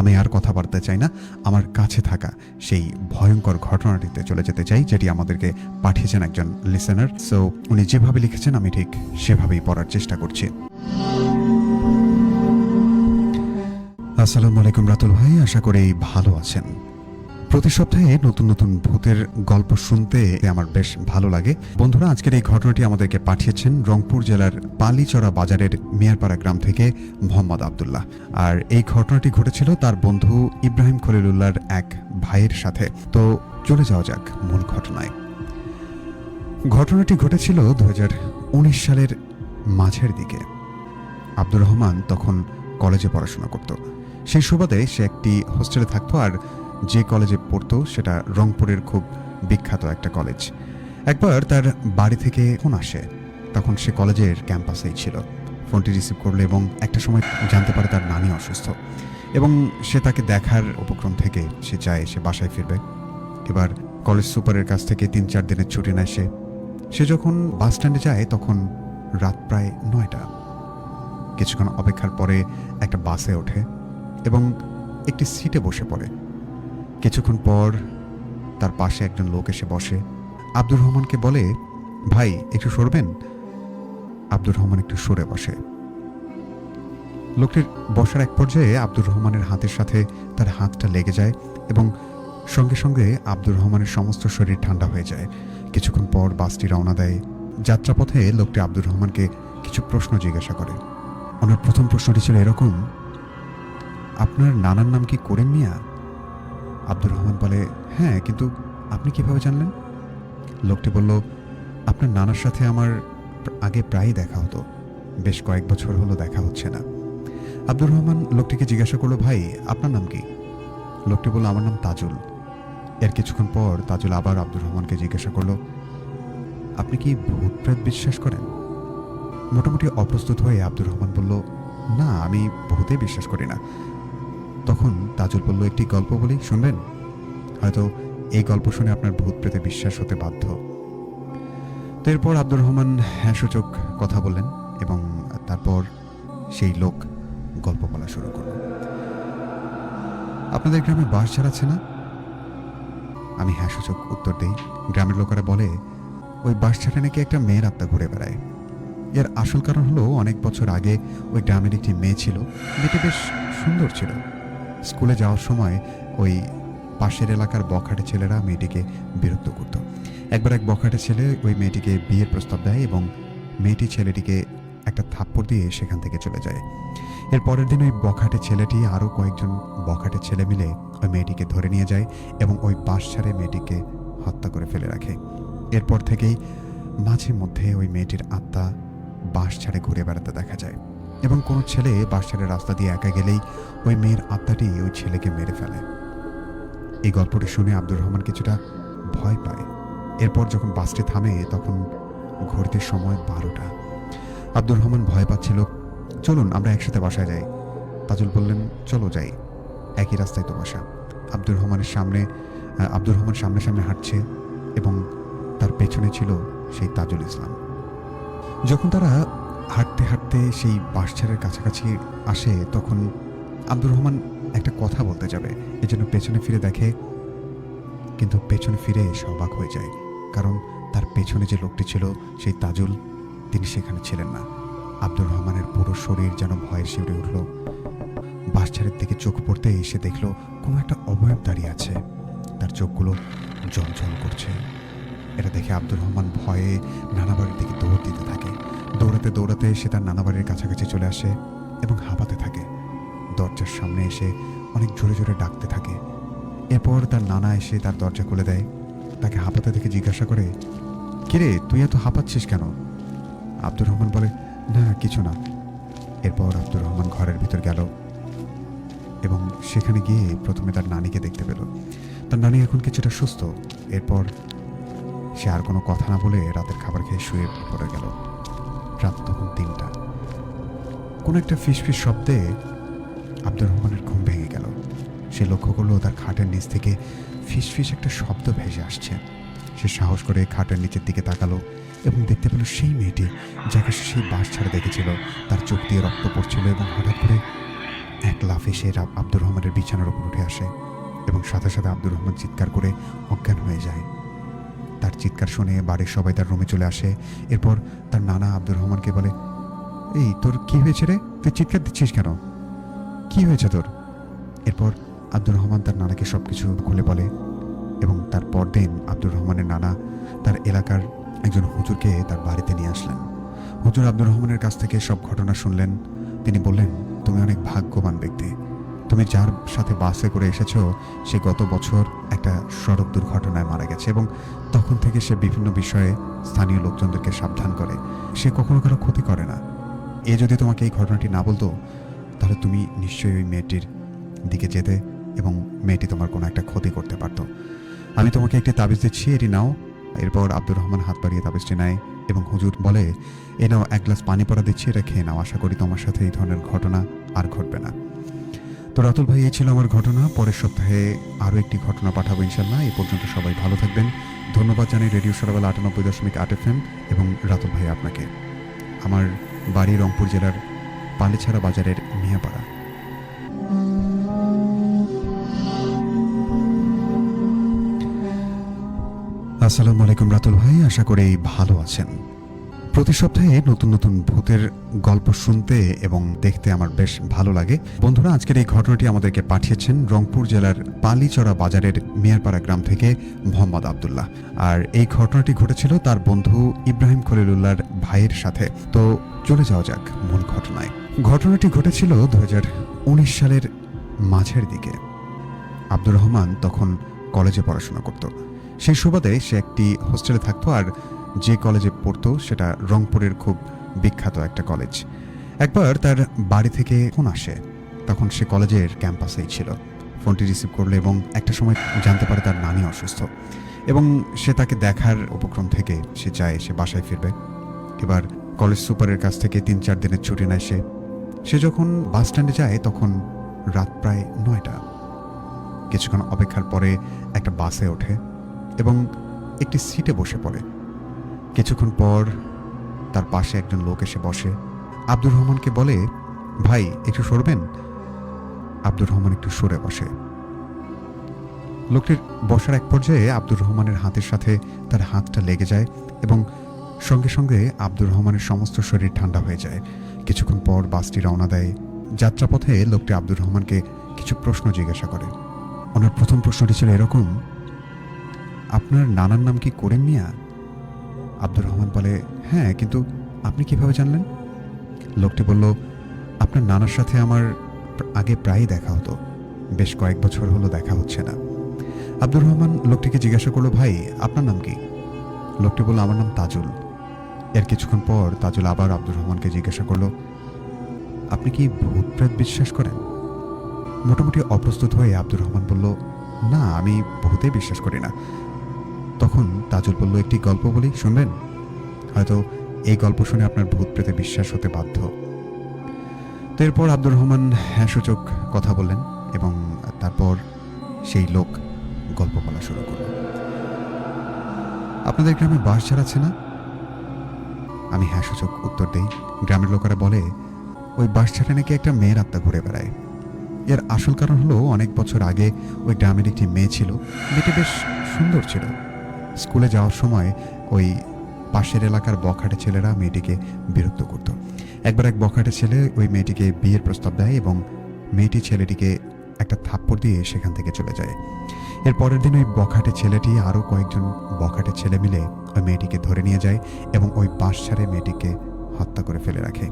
আমি আর কথা চাই না। আমার কাছে থাকা সেই ভয়ঙ্কর ঘটনাটিতে চলে যেতে চাই, যেটি আমাদেরকে পাঠিয়েছেন একজন লিসেনার সো উনি যেভাবে লিখেছেন, আমি ঠিক সেভাবেই পড়ার চেষ্টা করছি। আসসালামু আলাইকুম রাতুল ভাই, আশা করি ভালো আছেন। প্রতি সপ্তাহে নতুন নতুন ভূতের গল্প শুনতে আমার বেশ ভালো লাগে। বন্ধুরা, আজকের এই ঘটনাটি আমাদেরকে পাঠিয়েছেন রংপুর জেলার পালিচড়া বাজারের মিয়ারপাড়া গ্রাম থেকে মোহাম্মদ আবদুল্লাহ। আর এই ঘটনাটি ঘটেছিল তার বন্ধু ইব্রাহিম খলিলুল্লাহর এক ভাইয়ের সাথে। তো চলে যাওয়া যাক মূল ঘটনায়। ঘটনাটি ঘটেছিল দু হাজার উনিশ সালের মাঝের দিকে। আব্দুর রহমান তখন কলেজে পড়াশোনা করত। সেই সুবাদে সে একটি হোস্টেলে থাকতো আর যে কলেজে পড়তো, সেটা রংপুরের খুব বিখ্যাত একটা কলেজ। একবার তার বাড়ি থেকে ফোন আসে, তখন সে কলেজের ক্যাম্পাসেই ছিল। ফোনটি রিসিভ করল এবং একটা সময় জানতে পারে তার নানি অসুস্থ। এবং সে তাকে দেখার উপক্রম থেকে সে চায় সে বাসায় ফিরবে। এবার কলেজ সুপারের কাছ থেকে তিন চার দিনের ছুটি নেয় সে। সে যখন বাস স্ট্যান্ডে যায়, তখন রাত প্রায় নয়টা। কিছুক্ষণ অপেক্ষার পরে একটা বাসে ওঠে এবং একটি সিটে বসে পড়ে। কিছুক্ষণ পর তার পাশে একজন লোক এসে বসে। আব্দুর রহমানকে বলে, ভাই, একটু সরবেন? আব্দুর রহমান একটু সরে বসে। লোকটির বসার এক পর্যায়ে আব্দুর রহমানের হাতের সাথে তার হাতটা লেগে যায় এবং সঙ্গে সঙ্গে আব্দুর রহমানের সমস্ত শরীর ঠান্ডা হয়ে যায়। কিছুক্ষণ পর বাসটি রওনা দেয়। যাত্রাপথে লোকটি আব্দুর রহমানকে কিছু প্রশ্ন জিজ্ঞাসা করে। ওনার প্রথম প্রশ্নটি ছিল এরকম, আপনার নানার নাম কি করিম মিয়া? আব্দুর রহমান বলে হ্যাঁ কিন্তু আপনি কীভাবে জানলেন? লোকটি বলল, আপনার নানার সাথে আমার আগে প্রায়ই দেখা হতো। বেশ কয়েক বছর হলো দেখা হচ্ছে না। আব্দুর রহমান লোকটিকে জিজ্ঞাসা করল, ভাই, আপনার নাম কি? লোকটি বলল, আমার নাম তাজুল। এর কিছুক্ষণ পর তাজুল আবার আব্দুর রহমানকে জিজ্ঞাসা করল, আপনি কি ভূত প্রেত বিশ্বাস করেন? মোটামুটি অপ্রস্তুত হয়ে আব্দুর রহমান বলল, না, আমি ভূতে বিশ্বাস করি না। তখন তাজুল বলল, একটি গল্প বলি, শুনবেন? হয়তো এই গল্প শুনে আপনার ভূত প্রেতে বিশ্বাস হতে বাধ্য। তো এরপর আব্দুর রহমান হ্যাঁ সূচক কথা বললেন এবং তারপর সেই লোক গল্প বলা শুরু করল। আপনাদের গ্রামে বাস ছাড়াচ্ছে না? আমি হ্যাঁ সূচক উত্তর দিই। গ্রামের লোকেরা বলে, ওই বাস ছাড়া নাকি একটা মেয়ের আত্মা ঘুরে বেড়ায়। এর আসল কারণ হলো, অনেক বছর আগে ওই গ্রামের একটি মেয়ে ছিল, মেয়েটি বেশ সুন্দর ছিল। স্কুলে যাওয়ার সময় ওই পাশের এলাকার বখাটে ছেলেরা মেয়েটিকে বিরক্ত করত। একবার এক বখাটে ছেলে ওই মেয়েটিকে বিয়ের প্রস্তাব দেয় এবং মেয়েটি ছেলেটিকে একটা থাপ্পড় দিয়ে সেখান থেকে চলে যায়। এর পরের দিন ওই বখাটে ছেলেটি আরও কয়েকজন বখাটে ছেলে মিলে ওই মেয়েটিকে ধরে নিয়ে যায় এবং ওই বাস ছাড়ে মেয়েটিকে হত্যা করে ফেলে রাখে। এরপর থেকেই মাঝে মধ্যে ওই মেয়েটির আত্মা বাস ছাড়ে ঘুরে বেড়াতে দেখা যায়। এবং কোনো ছেলে বাস ছাড়ে রাস্তা দিয়ে একা গেলেই ওই মেয়ের আত্মাটি ওই ছেলেকে মেরে ফেলে। এই গল্পটি শুনে আব্দুর রহমান কিছুটা ভয় পায়। এরপর যখন বাসটি থামে, তখন ঘড়িতে সময় বারোটা। আব্দুর রহমান ভয় পাচ্ছিল, চলুন, আমরা একসাথে বাসায় যাই। তাজুল বললেন, চলো যাই। একই রাস্তায় তো বাসা। আব্দুর রহমানের সামনে আব্দুর রহমান সামনে সামনে হাঁটছে এবং তার পেছনে ছিল সেই তাজুল ইসলাম। যখন তারা হাঁটতে হাঁটতে সেই বাসছাড়ের কাছাকাছি আসে, তখন আব্দুর রহমান একটা কথা বলতে যাবে, এজন্য পেছনে ফিরে দেখে, কিন্তু পেছনে ফিরে এসে অবাক হয়ে যায়, কারণ তার পেছনে যে লোকটি ছিল, সেই তাজুল, তিনি সেখানে ছিলেন না। আব্দুর রহমানের পুরো শরীর যেন ভয়ে শিউরে উঠল। বাসছাড়ের দিকে চোখ পড়তে এসে দেখল, কোনো একটা অবয়ব দাঁড়িয়ে আছে। তার চোখগুলো জলজল করছে। এটা দেখে আব্দুর রহমান ভয়ে নানাবাড়ির দিকে দৌড় দিতে থাকে। দৌড়াতে দৌড়াতে সে তার নানাবাড়ির কাছাকাছি চলে আসে এবং হাঁপাতে থাকে। দরজার সামনে এসে অনেক জোরে জোরে ডাকতে থাকে। এরপর তার নানা এসে তার দরজা খুলে দেয়। তাকে হাঁপাতে দেখে জিজ্ঞাসা করে কিরে তুই এত হাঁপাচ্ছিস কেন? আব্দুর রহমান বলে, না, কিছু না। এরপর আব্দুর রহমান ঘরের ভিতর গেল এবং সেখানে গিয়ে প্রথমে তার নানিকে দেখতে পেল। তার নানি এখন কিছুটা সুস্থ। এরপর সে আর কোনো কথা না বলে রাতের খাবার খেয়ে শুয়ে পড়ে গেল। রাত তখন তিনটা। কোনো একটা ফিসফিস শব্দে আব্দুর রহমানের ঘুম ভেঙে গেল। সে লক্ষ্য করল তার খাটের নিচ থেকে ফিসফিস একটা শব্দ ভেসে আসছে। সে সাহস করে খাটের নিচের দিকে তাকালো এবং দেখতে পেল সেই মেয়েটি, যাকে সে সেই বাস ছাড়া দেখেছিল। তার চোখ দিয়ে রক্ত পড়ছিল এবং হঠাৎ করে এক লাফে সে আব্দুর রহমানের বিছানার উপর উঠে আসে এবং সাথে সাথে আব্দুর রহমান চিৎকার করে অজ্ঞান হয়ে যায়। তার চিৎকার শুনে বাড়ির সবাই তার রুমে চলে আসে। এরপর তার নানা আব্দুর রহমানকে বলে, এই, তোর কি হয়েছে রে? তুই চিৎকার দিচ্ছিস কেন? কি হয়েছে তোর? এরপর আব্দুর রহমান তার নানাকে সব কিছু খুলে বলে এবং তার পরদিন আব্দুর রহমানের নানা তার এলাকার একজন হুজুরকে তার বাড়িতে নিয়ে আসলেন। হুজুর আব্দুর রহমানের কাছ থেকে সব ঘটনা শুনলেন। তিনি বললেন, তুমি অনেক ভাগ্যবান ব্যক্তি। তুমি যার সাথে বাসে করে এসেছ, সে গত বছর একটা সড়ক দুর্ঘটনায় মারা গেছে এবং তখন থেকে সে বিভিন্ন বিষয়ে স্থানীয় লোকজনদেরকে সাবধান করে। সে কখনো কারও ক্ষতি করে না। এ যদি তোমাকে এই ঘটনাটি না বলতো, তাহলে তুমি নিশ্চয়ই ওই মেয়েটির দিকে যেতে এবং মেয়েটি তোমার কোনো একটা ক্ষতি করতে পারতো। আমি তোমাকে একটি তাবিজ দিচ্ছি, এটি নাও। এরপর আব্দুর রহমান হাত বাড়িয়ে তাবিজটি নেয় এবং হুজুর বলে, এ নাও এক গ্লাস পানি পড়া দিচ্ছি, এটা খেয়ে নাও। আশা করি তোমার সাথে এই ধরনের ঘটনা আর ঘটবে না। তো রাতুল ভাই, এই ছিল আমার ঘটনা। পরের সপ্তাহে আরও একটি ঘটনা পাঠাবো ইনশাল্লাহ। এই পর্যন্ত সবাই ভালো থাকবেন। ধন্যবাদ জানাই রেডিও সরাবেল আটানব্বই দশমিক আট এফ এম এবং রাতুল ভাই আপনাকে। আমার বাড়ি রংপুর জেলার পালিছাড়া বাজারের মিয়াপাড়া। আসসালামু আলাইকুম রাতুল ভাই, আশা করি ভালো আছেন। প্রতি সপ্তাহে নতুন নতুন ভূতের গল্প শুনতে এবং দেখতে আমার বেশ ভালো লাগে। বন্ধুরা, আজকের এই ঘটনাটি আমাদেরকে পাঠিয়েছেন রংপুর জেলার পালিচড়া বাজারের মিয়ারপাড়া গ্রাম থেকে মোহাম্মদ আবদুল্লাহ। আর এই ঘটনাটি ঘটেছিল তার বন্ধু ইব্রাহিম খলিলুল্লাহর ভাইয়ের সাথে। তো চলে যাওয়া যাক মূল ঘটনায়। ঘটনাটি ঘটেছিল দু হাজার উনিশ সালের মাঝের দিকে। আব্দুর রহমান তখন কলেজে পড়াশোনা করত। সেই সুবাদে সে একটি হোস্টেলে থাকতো আর যে কলেজে পড়তো, সেটা রংপুরের খুব বিখ্যাত একটা কলেজ। একবার তার বাড়ি থেকে ফোন আসে। তখন সে কলেজের ক্যাম্পাসেই ছিল। ফোনটি রিসিভ করল এবং একটা সময় জানতে পারে তার নানি অসুস্থ। এবং সে তাকে দেখার উপক্রম থেকে সে চায় সে বাসায় ফিরবে। এবার কলেজ সুপারের কাছ থেকে তিন চার দিনের ছুটি নেয় সে। সে যখন বাস স্ট্যান্ডে যায়, তখন রাত প্রায় নয়টা। কিছুক্ষণ অপেক্ষার পরে একটা বাসে ওঠে এবং একটি সিটে বসে পড়ে। কিছুক্ষণ পর তার পাশে একজন লোক এসে বসে। আব্দুর রহমানকে বলে, ভাই, একটু সরবেন? আব্দুর রহমান একটু সরে বসে। লোকটির বসার এক পর্যায়ে আব্দুর রহমানের হাতের সাথে তার হাতটা লেগে যায় এবং সঙ্গে সঙ্গে আব্দুর রহমানের সমস্ত শরীর ঠান্ডা হয়ে যায়। কিছুক্ষণ পর বাসটি রওনা দেয়। যাত্রাপথে লোকটি আব্দুর রহমানকে কিছু প্রশ্ন জিজ্ঞাসা করে। ওনার প্রথম প্রশ্নটি ছিল এরকম, আপনার নানার নাম কি করেন মিয়া? আব্দুর রহমান বলে হ্যাঁ কিন্তু আপনি কীভাবে জানলেন? লোকটি বলল, আপনার নানার সাথে আমার আগে প্রায়ই দেখা হতো। বেশ কয়েক বছর হলো দেখা হচ্ছে না। আব্দুর রহমান লোকটিকে জিজ্ঞাসা করল, ভাই, আপনার নাম কি? লোকটি বলল, আমার নাম তাজুল। এর কিছুক্ষণ পর তাজুল আবার আব্দুর রহমানকে জিজ্ঞাসা করল, আপনি কি ভূত প্রেত বিশ্বাস করেন? মোটামুটি অপ্রস্তুত হয়ে আব্দুর রহমান বলল, না, আমি ভূতে বিশ্বাস করি না। তখন তাজুল বলল, একটি গল্প বলি, শুনবেন? হয়তো এই গল্প শুনে আপনার ভূত প্রেতে বিশ্বাস হতে বাধ্য। তো এরপর আব্দুর রহমান হ্যাঁ সূচক কথা বললেন এবং তারপর সেই লোক গল্প বলা শুরু করল। আপনাদের গ্রামে বাস ঝাড় আছে না? আমি হ্যাঁ সূচক উত্তর দেই। গ্রামের লোকেরা বলে, ওই বাস ছাড়া নাকি একটা মেয়ের আত্মা ঘুরে বেড়ায়। এর আসল কারণ হলো, অনেক বছর আগে ওই গ্রামের একটি মেয়ে ছিল, মেয়েটি বেশ সুন্দর ছিল। স্কুলে যাওয়ার সময় ওই পাশের এলাকার বখাটে ছেলেরা মেয়েটিকে বিরক্ত করত। একবার এক বখাটে ছেলে ওই মেয়েটিকে বিয়ের প্রস্তাব দেয় এবং মেয়েটি ছেলেটিকে একটা থাপ্পড় দিয়ে সেখান থেকে চলে যায়। এর পরের দিন ওই বখাটে ছেলেটি আরও কয়েকজন বখাটে ছেলে মিলে ওই মেয়েটিকে ধরে নিয়ে যায় এবং ওই বাঁশ ছাড়ে মেয়েটিকে হত্যা করে ফেলে রাখে।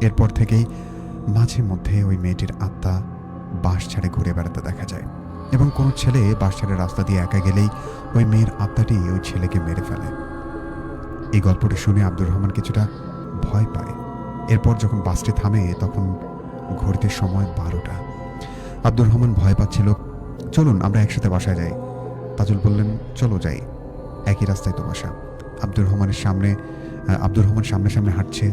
এরপর থেকেই মাঝে মধ্যে ওই মেয়েটির আত্মা বাঁশ ছাড়ে ঘুরে বেড়াতে দেখা যায়। এবং কোনো ছেলে ছাড়ে রাস্তা দিয়ে একা গেলেই ওই মেয়ের আত্মাটি ওই ছেলেকে মেরে ফেলে। এই গল্পটি শুনে আব্দুর রহমান কিছুটা ভয় পায়। এরপর যখন বাসটি থামে, তখন ঘড়িতে সময় বারোটা। আব্দুর রহমান ভয় পাচ্ছিল, চলুন, আমরা একসাথে বাসায় যাই। তাজুল বললেন, চলো যাই। একই রাস্তায় তো বাসা। আব্দুর রহমানের সামনে আব্দুর রহমান সামনে সামনে হাঁটছে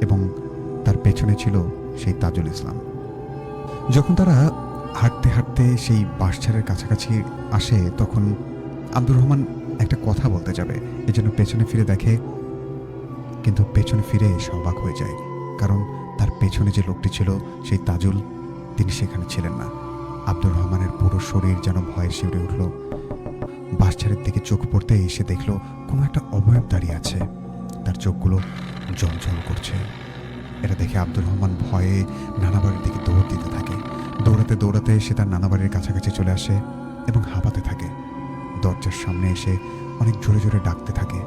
এবং তার পেছনে ছিল সেই তাজুল ইসলাম। যখন তারা হাঁটতে হাঁটতে সেই বাঁশঝাড়ের কাছাকাছি আসে, তখন আব্দুর রহমান একটা কথা বলতে যাবে এজন্য পেছনে ফিরে দেখে, কিন্তু পেছনে ফিরে এসে অবাক হয়ে যায়, কারণ তার পেছনে যে লোকটি ছিল, সেই তাজুল, তিনি সেখানে ছিলেন না। আব্দুর রহমানের পুরো শরীর যেন ভয়ে শিউরে উঠল। বাসছাড়ের দিকে চোখ পড়তে এসে দেখল, কোনো একটা অবয়ব দাঁড়িয়ে আছে। তার চোখগুলো জল করছে। এটা দেখে আব্দুর রহমান ভয়ে নানা বাড়ির দিকে দৌড় দিতে থাকে। দৌড়াতে দৌড়াতে সে তার নানা বাড়ির কাছাকাছি চলে আসে এবং হাঁপাতে থাকে। দরজার সামনে এসে অনেক জোরে জোরে ডাকতে থাকে।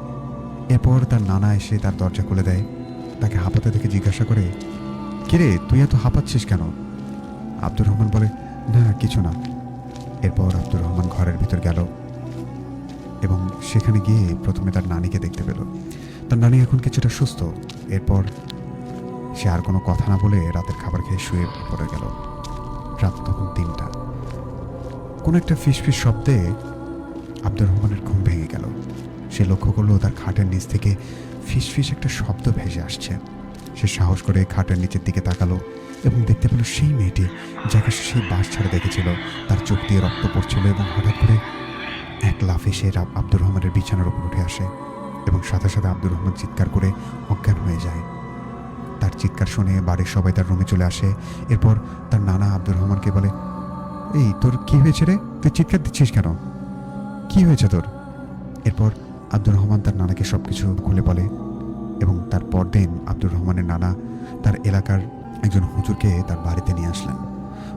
এরপর তার নানা এসে তার দরজা খুলে দেয়। তাকে হাঁপাতে দেখে জিজ্ঞাসা করে কিরে তুই এত হাঁপাচ্ছিস কেন? আব্দুর রহমান বলে, না, কিছু না। এরপর আব্দুর রহমান ঘরের ভিতর গেল এবং সেখানে গিয়ে প্রথমে তার নানিকে দেখতে পেল। তার নানি এখন কিছুটা সুস্থ। এরপর সে আর কোনো কথা না বলে রাতের খাবার খেয়ে শুয়ে পড়ে গেল। রাত তখন তিনটা। কোনো একটা ফিস ফিস শব্দে আব্দুর রহমানের ঘুম ভেঙে গেল। সে লক্ষ্য করল তার খাটের নিচ থেকে ফিস ফিস একটা শব্দ ভেসে আসছে। সে সাহস করে খাটের নিচের দিকে তাকালো এবং দেখতে পেল সেই মেয়েটি যাকে সেই বাস ছাড়া দেখেছিল। তার চোখ দিয়ে রক্ত পড়ছিল এবং হঠাৎ করে এক লাফে সে আব্দুর রহমানের বিছানার উপর উঠে আসে এবং সাথে সাথে আব্দুর রহমান চিৎকার করে অজ্ঞান হয়ে যায়। তার চিৎকার শুনে বাড়ির সবাই তার রুমে চলে আসে। এরপর তার নানা আব্দুর রহমানকে বলে, এই, তোর কি হয়েছে রে? তুই চিৎকার দিচ্ছিস কেন? কি হয়েছে তোর? এরপর আব্দুর রহমান তার নানাকে সব কিছু খুলে বলে এবং তার পরদিন আব্দুর রহমানের নানা তার এলাকার একজন হুজুরকে তার বাড়িতে নিয়ে আসলেন।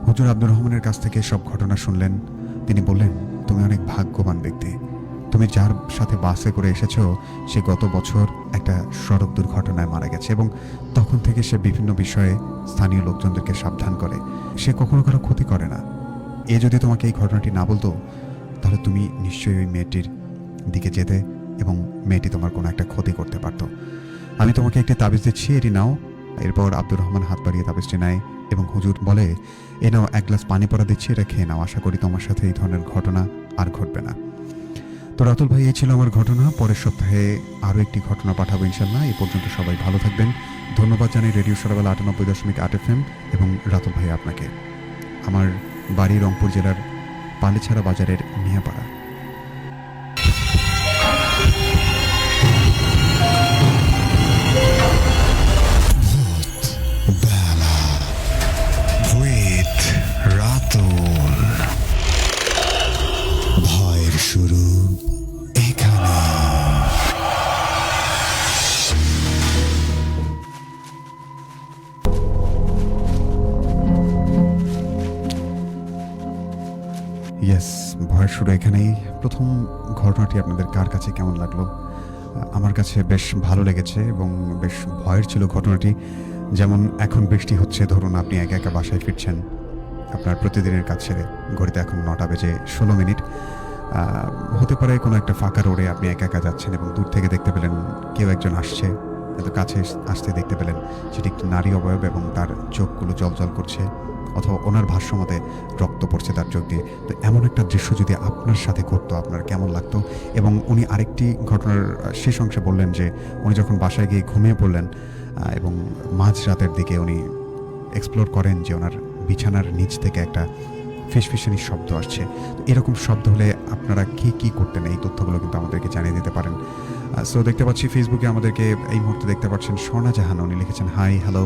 হুজুর আব্দুর রহমানের কাছ থেকে সব ঘটনা শুনলেন। তিনি বললেন, তুমি অনেক ভাগ্যবান ব্যক্তি। তুমি যার সাথে বাসে করে এসেছ, সে গত বছর একটা সড়ক দুর্ঘটনায় মারা গেছে এবং তখন থেকে সে বিভিন্ন বিষয়ে স্থানীয় লোকজনদেরকে সাবধান করে। সে কখনো কারও ক্ষতি করে না। এ যদি তোমাকে এই ঘটনাটি না বলতো, তাহলে তুমি নিশ্চয়ই ওই মেয়েটির দিকে যেতে এবং মেয়েটি তোমার কোনো একটা ক্ষতি করতে পারতো। আমি তোমাকে একটি তাবিজ দিচ্ছি, এটি নাও। এরপর আব্দুর রহমান হাত বাড়িয়ে তাবিজটি নেয় এবং হুজুর বলে, এ নাও, এক গ্লাস পানি পড়া দিচ্ছি, এটা খেয়ে নাও। আশা করি তোমার সাথে এই ধরনের ঘটনা আর ঘটবে না। তো রাতুল ভাই এই ছিল আমার ঘটনা। পরের সপ্তাহে আরও একটি ঘটনা পাঠাবো ইনশাল্লাহ। এ পর্যন্ত সবাই ভালো থাকবেন। ধন্যবাদ জানাই রেডিও সরাবেলা আটানব্বই দশমিক আট এফ এম এবং রাতুল ভাই আপনাকে। আমার বাড়ি রংপুর জেলার পালেছাড়া বাজারের মিয়াপাড়া ঘটনাটি আপনাদের কার কাছে কেমন লাগল? আমার কাছে বেশ ভালো লেগেছে এবং বেশ ভয়ের ছিল ঘটনাটি। যেমন এখন বৃষ্টি হচ্ছে, ধরুন আপনি একা একা বাসায় ফিরছেন। আপনার প্রতিদিনের কাজ ছেড়ে ঘড়িতে এখন নটা বেজে ষোলো মিনিট। হতে পারে কোনো একটা ফাঁকা রোডে আপনি একা একা যাচ্ছেন এবং দূর থেকে দেখতে পেলেন কেউ একজন আসছে, এত কাছে আসতে দেখতে পেলেন। সেটি একটি নারী অবয়ব এবং তার চোখগুলো জল জল করছে। অথবা ওনার ভাষ্য মতে রক্ত পড়ছে তার চোখ দিয়ে। তো এমন একটা দৃশ্য যদি আপনার সাথে ঘটতো, আপনার কেমন লাগতো? এবং উনি আরেকটি ঘটনার শেষ অংশে বললেন যে, উনি যখন বাসায় গিয়ে ঘুমিয়ে পড়লেন এবং মাঝ রাতের দিকে উনি এক্সপ্লোর করেন যে ওনার বিছানার নিচ থেকে একটা ফিসফিসানির শব্দ আসছে। এরকম শব্দ হলে আপনারা কি কি করতেন? এই তথ্যগুলো কিন্তু আমাদেরকে জানিয়ে দিতে পারেন। সো দেখতে পাচ্ছি ফেসবুকে আমাদেরকে এই মুহূর্তে দেখতে পাচ্ছেন স্বর্ণা জাহান। উনি লিখেছেন হাই হ্যালো